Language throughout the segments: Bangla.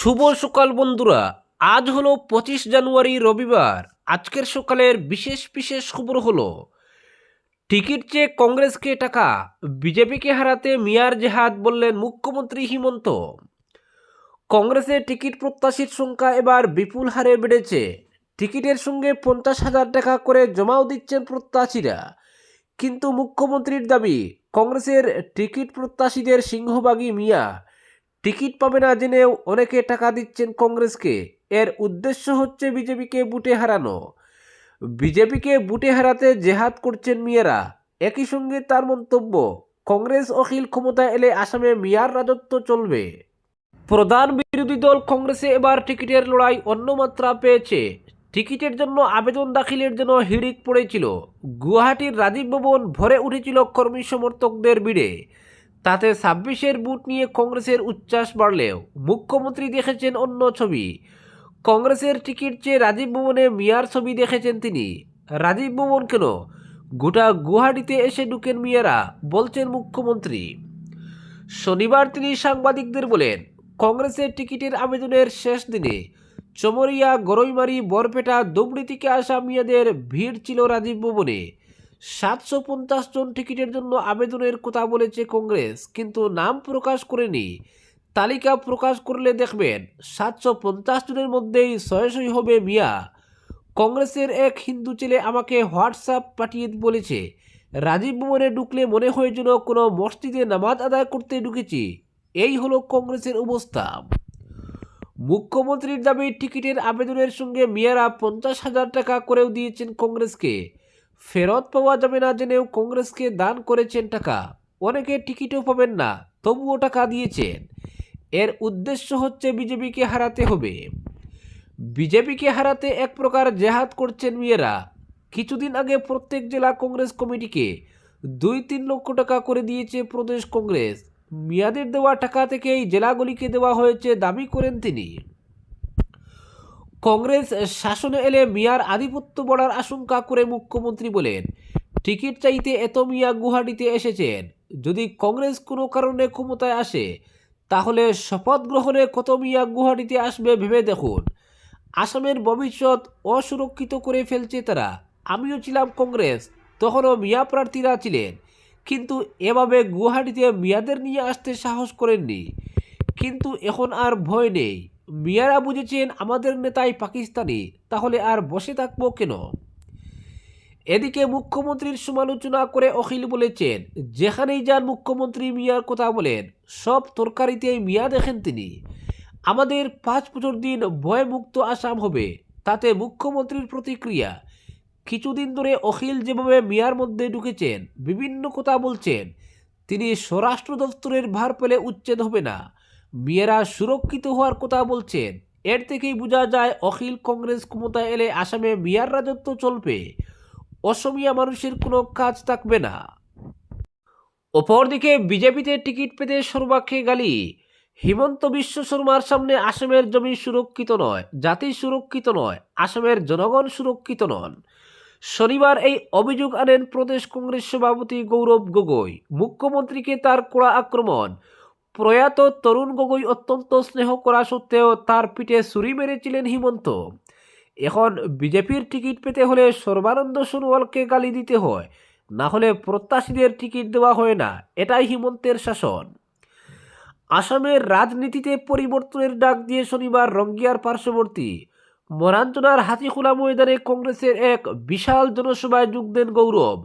শুভ সকাল বন্ধুরা। আজ হলো পঁচিশ জানুয়ারি রবিবার। আজকের সকালের বিশেষ বিশেষ খবর হলো, টিকিট চেয়ে কংগ্রেসকে টাকা বিজেপিকে হারাতে মিয়ার জেহাদ বললেন মুখ্যমন্ত্রী হিমন্ত। কংগ্রেসের টিকিট প্রত্যাশীর সংখ্যা এবার বিপুল হারে বেড়েছে। টিকিটের সঙ্গে পঞ্চাশ হাজার টাকা করে জমাও দিচ্ছেন প্রত্যাশীরা। কিন্তু মুখ্যমন্ত্রীর দাবি, কংগ্রেসের টিকিট প্রত্যাশীদের সিংহভাগই মিয়া। টিকিট পাবে না জেনেও অনেকে টাকা দিচ্ছেন কংগ্রেসকে। এর উদ্দেশ্য হচ্ছে বিজেপিকে বুটে হারানো। বিজেপিকে বুটে হারাতে জেহাদ করছেন মিয়ারা। একই সঙ্গে তার মন্তব্য, কংগ্রেস অখিল ক্ষমতায় এলে আসামে মিয়ার রাজত্ব চলবে। প্রধান বিরোধী দল কংগ্রেসে এবার টিকিটের লড়াই অন্য মাত্রা পেয়েছে। টিকিটের জন্য আবেদন দাখিলের জন্য হিড়িক পড়েছিল। গুয়াহাটির রাজীব ভবন ভরে উঠেছিল কর্মী সমর্থকদের ভিড়ে। তাতে ছাব্বিশের বুট নিয়ে কংগ্রেসের উচ্ছ্বাস বাড়লেও মুখ্যমন্ত্রী দেখেছেন অন্য ছবি। কংগ্রেসের টিকিট চেয়ে রাজীব ভবনে মিয়ার ছবি দেখেছেন তিনি। রাজীব ভবন কেন? গোটা গুয়াহাটিতে এসে ঢুকেন মিয়ারা, বলছেন মুখ্যমন্ত্রী। শনিবার তিনি সাংবাদিকদের বলেন, কংগ্রেসের টিকিটের আবেদনের শেষ দিনে চমরিয়া, গরৈমারি, বরপেটা দুবড়ি থেকে আসা মিয়াদের ভিড় ছিল রাজীব ভবনে। সাতশো পঞ্চাশ জন টিকিটের জন্য আবেদনের কথা বলেছে কংগ্রেস, কিন্তু নাম প্রকাশ করেনি। তালিকা প্রকাশ করলে দেখবেন, সাতশো পঞ্চাশ জনের মধ্যেই শয়শই হবে মিয়া। কংগ্রেসের এক হিন্দু ছেলে আমাকে হোয়াটসঅ্যাপ পাঠিয়ে বলেছে, রাজীব ভবনে ঢুকলে মনে হয় যেন কোনো মসজিদে নামাজ আদায় করতে ঢুকেছি। এই হলো কংগ্রেসের অবস্থা। মুখ্যমন্ত্রীর দাবি, টিকিটের আবেদনের সঙ্গে মিয়ারা পঞ্চাশ হাজার টাকা করেও দিয়েছেন কংগ্রেসকে। ফেরত পাওয়া যাবে না জেনেও কংগ্রেসকে দান করেছেন টাকা। অনেকে টিকিটও পাবেন না, তবুও টাকা দিয়েছেন। এর উদ্দেশ্য হচ্ছে বিজেপিকে হারাতে হবে। বিজেপিকে হারাতে এক প্রকার জেহাদ করছেন মেয়েরা। কিছুদিন আগে প্রত্যেক জেলা কংগ্রেস কমিটিকে দুই তিন লক্ষ টাকা করে দিয়েছে প্রদেশ কংগ্রেস। মেয়াদের দেওয়া টাকা থেকেই জেলাগুলিকে দেওয়া হয়েছে, দাবি করেন তিনি। কংগ্রেস শাসনে এলে মিয়ার আধিপত্য বড়ার আশঙ্কা করে মুখ্যমন্ত্রী বলেন, টিকিট চাইতে এত মিয়া গুয়াহাটিতে এসেছেন। যদি কংগ্রেস কোনো কারণে ক্ষমতায় আসে, তাহলে শপথ গ্রহণে কত মিয়া গুয়াহাটিতে আসবে ভেবে দেখুন। আসামের ভবিষ্যৎ অসুরক্ষিত করে ফেলছে তারা। আমিও ছিলাম কংগ্রেস, তখনও মিয়া প্রার্থীরা ছিলেন। কিন্তু এভাবে গুয়াহাটিতে মিয়াদের নিয়ে আসতে সাহস করেননি। কিন্তু এখন আর ভয় নেই। মিয়ারা বুঝেছেন আমাদের নেতাই পাকিস্তানি, তাহলে আর বসে থাকব কেন? এদিকে মুখ্যমন্ত্রীর সমালোচনা করে অখিল বলেছেন, যেখানেই যান মুখ্যমন্ত্রী মিয়ার কথা বলেন, সব তরকারিতেই মিয়া দেখেন তিনি। আমাদের পাঁচ বছর দিন ভয়মুক্ত আসাম হবে, তাতে মুখ্যমন্ত্রীর প্রতিক্রিয়া। কিছুদিন ধরে অখিল যেভাবে মিয়ার মধ্যে ঢুকেছেন, বিভিন্ন কথা বলছেন, তিনি স্বরাষ্ট্র দপ্তরের ভার পেলে উচ্ছেদ হবে না। মেয়েরা সুরক্ষিত হওয়ার কথা বলছেন। এর থেকেই বোঝা যায়, অখিল কংগ্রেস ক্ষমতায় এলে আসামে মিয়ার রাজত্ব চলবে। অসমিয়া মানুষের কোনো কাজ থাকবে না। অপরদিকে বিজেপিতে টিকিট পেতে সর্বাক্ষে গালি। হিমন্ত বিশ্ব শর্মার সামনে আসামের জমি সুরক্ষিত নয়, জাতি সুরক্ষিত নয়, আসামের জনগণ সুরক্ষিত নন। শনিবার এই অভিযোগ আনেন প্রদেশ কংগ্রেস সভাপতি গৌরব গগৈ। মুখ্যমন্ত্রীকে তার কড়া আক্রমণ প্রয়াত তরুণ গগৈ অত্যন্ত স্নেহ করা সত্ত্বেও তার পিঠে ছুরি মেরেছিলেন হিমন্ত। এখন বিজেপির টিকিট পেতে হলে সর্বানন্দ সোনোয়ালকে গালি দিতে হয় না হলে প্রত্যাশীদের টিকিট দেওয়া হয় না, এটাই হিমন্তের শাসন। আসামের রাজনীতিতে পরিবর্তনের ডাক দিয়ে শনিবার রঙ্গিয়ার পার্শ্ববর্তী মরাঞ্চনার হাতিখোলা ময়দানে কংগ্রেসের এক বিশাল জনসভায় যোগ দেন গৌরব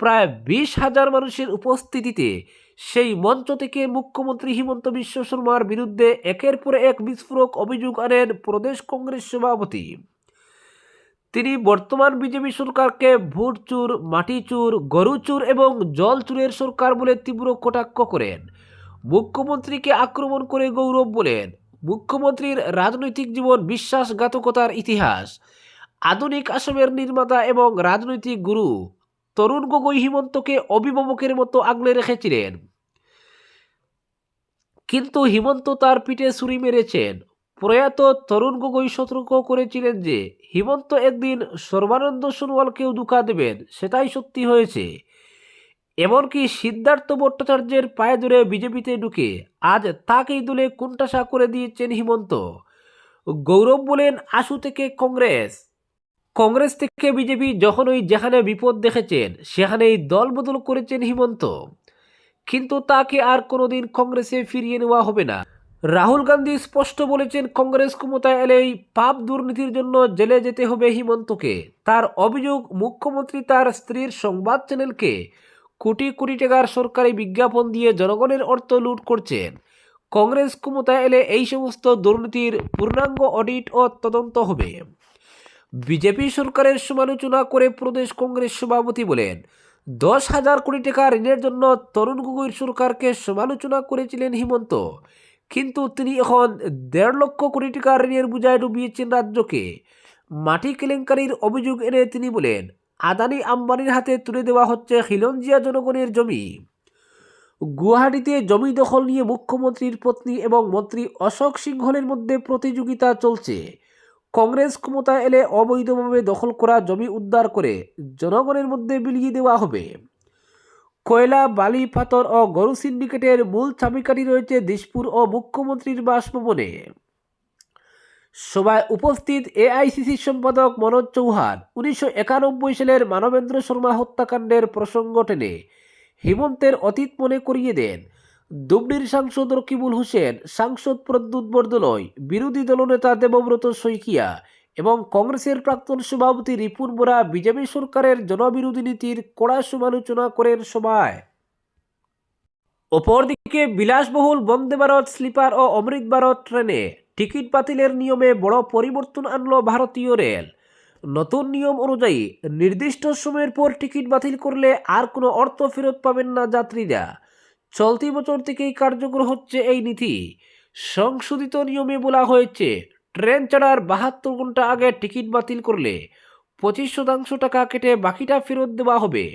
প্রায় বিশ হাজার মানুষের উপস্থিতিতে সেই মঞ্চ থেকে মুখ্যমন্ত্রী হিমন্ত বিশ্ব শর্মার বিরুদ্ধে একের পর এক বিস্ফোরক অভিযোগ আনেন প্রদেশ কংগ্রেস সভাপতি। তিনি বর্তমান বিজেপি সরকারকে ভোট চুর মাটি চুর গরু চুর এবং জল চুরের সরকার বলে তীব্র কটাক্ষ করেন। মুখ্যমন্ত্রীকে আক্রমণ করে গৌরব বলেন, মুখ্যমন্ত্রীর রাজনৈতিক জীবন বিশ্বাসঘাতকতার ইতিহাস। আধুনিক আসামের নির্মাতা এবং রাজনৈতিক গুরু। তরুণ গগৈ হিমন্তকে অভিভাবকের মতো আগলে রেখেছিলেন। কিন্তু হিমন্ত তার পিঠে ছুরি মেরেছেন। প্রয়াত তরুণ গগৈ সতর্ক করেছিলেন যে, হিমন্ত একদিন সর্বানন্দ সোনোয়ালকেও দুকা দেবেন, সেটাই সত্যি হয়েছে। এমনকি সিদ্ধার্থ ভট্টাচার্যের পায়ে ধরে বিজেপিতে ঢুকে আজ তাকেই দলে কুণ্ঠাসা করে দিয়েছেন হিমন্ত। গৌরব বলেন আশু থেকে কংগ্রেস। কংগ্রেস থেকে বিজেপি যখনই যেখানে বিপদ দেখেছেন, সেখানেই দল বদল করেছেন হিমন্ত। কিন্তু তাকে আর কোনোদিন কংগ্রেসে ফিরিয়ে নেওয়া হবে না। রাহুল গান্ধী স্পষ্ট বলেছেন, কংগ্রেস ক্ষমতায় এলেই পাপ দুর্নীতির জন্য জেলে যেতে হবে হিমন্তকে। তার অভিযোগ, মুখ্যমন্ত্রী তার স্ত্রীর সংবাদ চ্যানেলকে কোটি কোটি টাকার সরকারি বিজ্ঞাপন দিয়ে জনগণের অর্থ লুট করছেন। কংগ্রেস ক্ষমতায় এলে এই সমস্ত দুর্নীতির পূর্ণাঙ্গ অডিট ও তদন্ত হবে। বিজেপি সরকারের সমালোচনা করে প্রদেশ কংগ্রেস সভাপতি বলেন, দশ হাজার কোটি টাকা ঋণের জন্য তরুণ গগৈর সরকারকে সমালোচনা করেছিলেন হিমন্ত। কিন্তু তিনি এখন দেড় লক্ষ কোটি টাকা ঋণের বোঝায় ডুবিয়েছেন রাজ্যকে। মাটি কেলেঙ্কারির অভিযোগ এনে তিনি বলেন, আদানি আম্বানির হাতে তুলে দেওয়া হচ্ছে খিলঞ্জিয়া জনগণের জমি। গুয়াহাটিতে জমি দখল নিয়ে মুখ্যমন্ত্রীর পত্নী এবং মন্ত্রী অশোক সিংহলের মধ্যে প্রতিযোগিতা চলছে। কংগ্রেস ক্ষমতায় এলে অবৈধভাবে দখল করা জমি উদ্ধার করে জনগণের মধ্যে বিলিয়ে দেওয়া হবে। কয়লা, বালি, পাথর ও গরু সিন্ডিকেটের মূল চাবিকাঠি রয়েছে দিশপুর ও মুখ্যমন্ত্রীর বাসভবনে। সভায় উপস্থিত এআইসিসি সম্পাদক মনোজ চৌহান উনিশশো একানব্বই সালের মানবেন্দ্র শর্মা হত্যাকাণ্ডের প্রসঙ্গ টেনে হিমন্তের অতীত মনে করিয়ে দেন। দুবনির সাংসদ রকিবুল হোসেন সাংসদ প্রদ্যুৎ বরদলয় বিরোধী দলনেতা দেবব্রত শইকিয়া এবং কংগ্রেসের প্রাক্তন সভাপতি রিপুন বোরা বিজেপি সরকারের জনবিরোধী নীতির কড়া সমালোচনা করেন সভায়। অপরদিকে বিলাসবহুল বন্দে ভারত স্লিপার ও অমৃত ভারত ট্রেনে টিকিট বাতিলের নিয়মে বড় পরিবর্তন আনল ভারতীয় রেল। নতুন নিয়ম অনুযায়ী নির্দিষ্ট সময়ের পর টিকিট বাতিল করলে আর কোনো অর্থ ফেরত পাবেন না যাত্রীরা। চলতি বছর থেকেই কার্যকর হচ্ছে এই নীতি। সংশোধিত নিয়মে বলা হয়েছে, ট্রেন ছাড়ার বাহাত্তর ঘণ্টা আগে টিকিট বাতিল করলে পঁচিশ শতাংশ টাকা কেটে বাকিটা ফেরত দেওয়া হবে।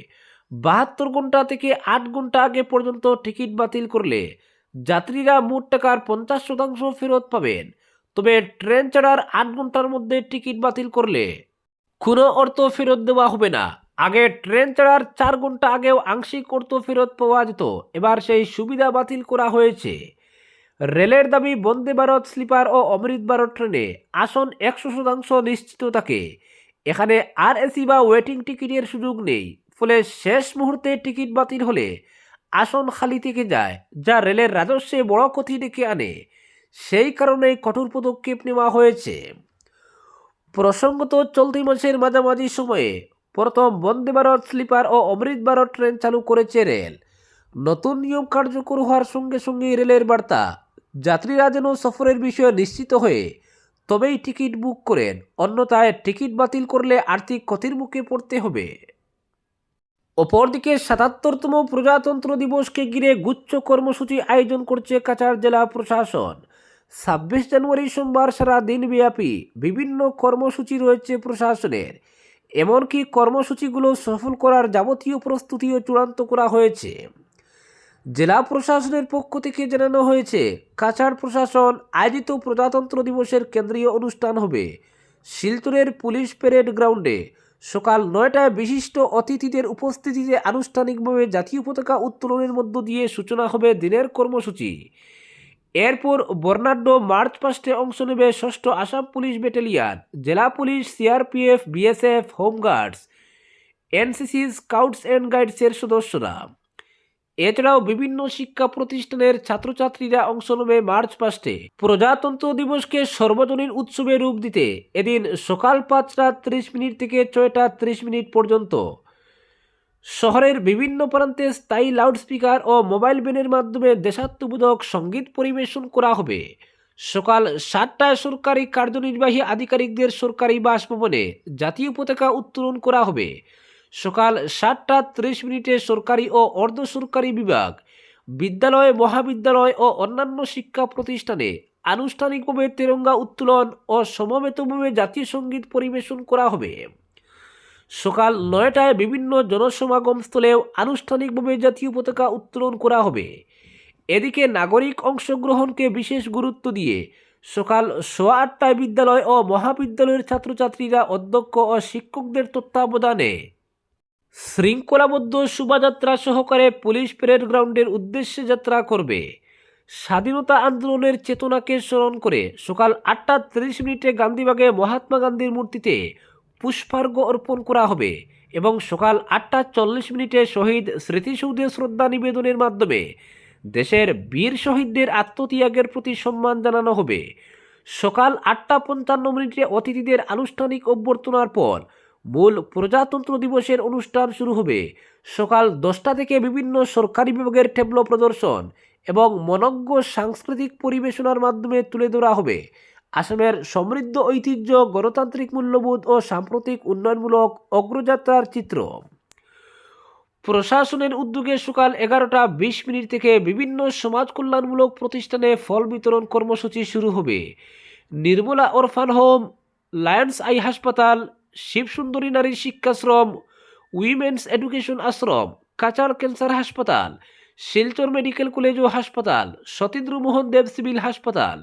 বাহাত্তর ঘণ্টা থেকে আট ঘণ্টা আগে পর্যন্ত টিকিট বাতিল করলে যাত্রীরা মোট টাকার পঞ্চাশ শতাংশ ফেরত পাবেন। তবে ট্রেন ছাড়ার আট ঘণ্টার মধ্যে টিকিট বাতিল করলে কোনো অর্থ ফেরত দেওয়া হবে না। আগে ট্রেন ছাড়ার চার ঘণ্টা আগেও আংশিক অর্থ ফেরত পাওয়া যেত। এবার সেই সুবিধা বাতিল করা হয়েছে। রেলের দাবি, বন্দে ভারত স্লিপার ও অমৃত ভারত ট্রেনে আসন একশো শতাংশ নিশ্চিত থাকে। এখানে আর এসি বা ওয়েটিং টিকিটের সুযোগ নেই। ফলে শেষ মুহূর্তে টিকিট বাতিল হলে আসন খালি থেকে যায়, যা রেলের রাজস্বে বড় ক্ষতি ডেকে আনে। সেই কারণেই কঠোর পদক্ষেপ নেওয়া হয়েছে। প্রসঙ্গত, চলতি মাসের মাঝামাঝি সময়ে প্রথম বন্দে ভারত স্লিপার ও অমৃত ভারত ট্রেন চালু করেছে রেল। নতুন নিয়ম কার্যকর হওয়ার সঙ্গে সঙ্গে রেলের বার্তা, যাত্রীরা যেন সফরের বিষয়ে নিশ্চিত হয়ে তবেই টিকিট বুক করেন, অন্যথায় টিকিট বাতিল করলে আর্থিক ক্ষতির মুখে পড়তে হবে। অপরদিকে সাতাত্তরতম প্রজাতন্ত্র দিবসকে ঘিরে গুচ্ছ কর্মসূচি আয়োজন করছে কাছাড় জেলা প্রশাসন। ছাব্বিশ জানুয়ারি সোমবার সারা দিনব্যাপী বিভিন্ন কর্মসূচি রয়েছে প্রশাসনের। এমনকি কর্মসূচিগুলো সফল করার যাবতীয় প্রস্তুতিও চূড়ান্ত করা হয়েছে। জেলা প্রশাসনের পক্ষ থেকে জানানো হয়েছে, কাছাড় প্রশাসন আয়োজিত প্রজাতন্ত্র দিবসের কেন্দ্রীয় অনুষ্ঠান হবে। শিলচরের পুলিশ প্যারেড গ্রাউন্ডে সকাল নয়টায় বিশিষ্ট অতিথিদের উপস্থিতিতে আনুষ্ঠানিকভাবে জাতীয় পতাকা উত্তোলনের মধ্য দিয়ে সূচনা হবে দিনের কর্মসূচি। এরপর বর্ণাঢ্য মার্চ পাস্টে অংশ নেবে ষষ্ঠ আসাম পুলিশ ব্যাটালিয়ান, জেলা police, CRPF, BSF, home guards, NCC, scouts and গাইডসের সদস্যরা। এছাড়াও বিভিন্ন শিক্ষা প্রতিষ্ঠানের ছাত্রছাত্রীরা অংশ নেবে মার্চ পাস্টে প্রজাতন্ত্র দিবসকে সর্বজনীন উৎসবে রূপ দিতে এদিন সকাল পাঁচটা ত্রিশ মিনিট থেকে ছয়টা ত্রিশ মিনিট পর্যন্ত শহরের বিভিন্ন প্রান্তে স্থায়ী লাউডস্পিকার ও মোবাইল ব্যানের মাধ্যমে দেশাত্মবোধক সংগীত পরিবেশন করা হবে। সকাল সাতটায় সরকারি কার্যনির্বাহী আধিকারিকদের সরকারি বাসভবনে জাতীয় পতাকা উত্তোলন করা হবে। সকাল সাতটা ত্রিশ মিনিটে সরকারি ও অর্ধ সরকারি বিভাগ, বিদ্যালয়, মহাবিদ্যালয় ও অন্যান্য শিক্ষা প্রতিষ্ঠানে আনুষ্ঠানিকভাবে তেরঙ্গা উত্তোলন ও সমবেতভাবে জাতীয় সংগীত পরিবেশন করা হবে। সকাল নয়টায় বিভিন্ন জনসমাগম স্থলেও আনুষ্ঠানিকভাবে জাতীয় পতাকা উত্তোলন করা হবে। এদিকে নাগরিক অংশগ্রহণকে বিশেষ গুরুত্ব দিয়ে সকাল সোয়া আটটায় বিদ্যালয় ও মহাবিদ্যালয়ের ছাত্রছাত্রীরা অধ্যক্ষ ও শিক্ষকদের তত্ত্বাবধানে শৃঙ্খলাবদ্ধ শোভাযাত্রা সহকারে পুলিশ প্যারেড গ্রাউন্ডের উদ্দেশ্যে যাত্রা করবে। স্বাধীনতা আন্দোলনের চেতনাকে স্মরণ করে সকাল আটটা তিরিশ মিনিটে গান্ধীবাগে মহাত্মা গান্ধীর মূর্তিতে পুষ্পার্ঘ অর্পণ করা হবে এবং সকাল আটটা চল্লিশ মিনিটে শহীদ স্মৃতিসৌধে শ্রদ্ধা নিবেদনের মাধ্যমে দেশের বীর শহীদদের আত্মত্যাগের প্রতি সম্মান জানানো হবে। সকাল আটটা পঞ্চান্ন মিনিটে অতিথিদের আনুষ্ঠানিক অভ্যর্থনার পর মূল প্রজাতন্ত্র দিবসের অনুষ্ঠান শুরু হবে। সকাল দশটা থেকে বিভিন্ন সরকারি বিভাগের ট্যাবলো প্রদর্শন এবং মনজ্ঞ সাংস্কৃতিক পরিবেশনার মাধ্যমে তুলে ধরা হবে। আসামের সমৃদ্ধ ঐতিহ্য, গণতান্ত্রিক মূল্যবোধ ও সাম্প্রতিক উন্নয়নমূলক অগ্রযাত্রার চিত্র। প্রশাসনের উদ্যোগে সকাল এগারোটা বিশ মিনিট থেকে বিভিন্ন সমাজ কল্যাণমূলক প্রতিষ্ঠানে ফল বিতরণ কর্মসূচি শুরু হবে। Nirmala orphan home, lions eye হাসপাতাল, শিবসুন্দরী নারী শিক্ষাশ্রম, উইমেন্স এডুকেশন আশ্রম কাচার ক্যান্সার হাসপাতাল, শিলচর মেডিকেল কলেজ ও হাসপাতাল সতীন্দ্র মোহন দেব সিভিল হাসপাতাল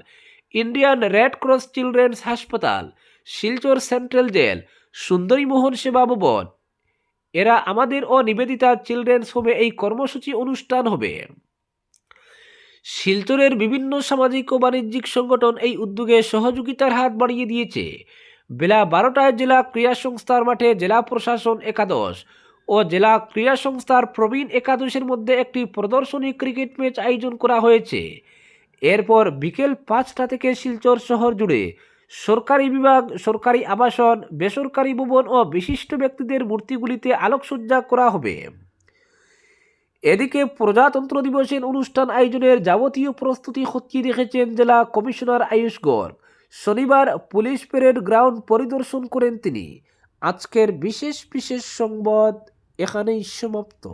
ইন্ডিয়ান রেড ক্রস চিলড্রেন্স হাসপাতাল, শিলচর সেন্ট্রাল জেল, সুন্দরী মোহন সেবা ভবন। এরা আমাদের ও নিবেদিতা চিলড্রেন্স হোমে এই কর্মসূচি অনুষ্ঠান হবে। শিলচরের বিভিন্ন সামাজিক ও বাণিজ্যিক সংগঠন এই উদ্যোগে সহযোগিতার হাত বাড়িয়ে দিয়েছে। বেলা বারোটায় জেলা ক্রীড়া সংস্থার মাঠে জেলা প্রশাসন একাদশ ও জেলা ক্রীড়া সংস্থার প্রবীণ একাদশের মধ্যে একটি প্রদর্শনী ক্রিকেট ম্যাচ আয়োজন করা হয়েছে। এরপর বিকেল পাঁচটা থেকে শিলচর শহর জুড়ে সরকারি বিভাগ, সরকারি আবাসন, বেসরকারি ভবন ও বিশিষ্ট ব্যক্তিদের মূর্তিগুলিতে আলোকসজ্জা করা হবে। এদিকে প্রজাতন্ত্র দিবসের অনুষ্ঠান আয়োজনের যাবতীয় প্রস্তুতি খতিয়ে রেখেছেন জেলা কমিশনার আয়ুষ গড়। শনিবার পুলিশ প্যারেড গ্রাউন্ড পরিদর্শন করেন তিনি। আজকের বিশেষ বিশেষ সংবাদ এখানেই সমাপ্ত।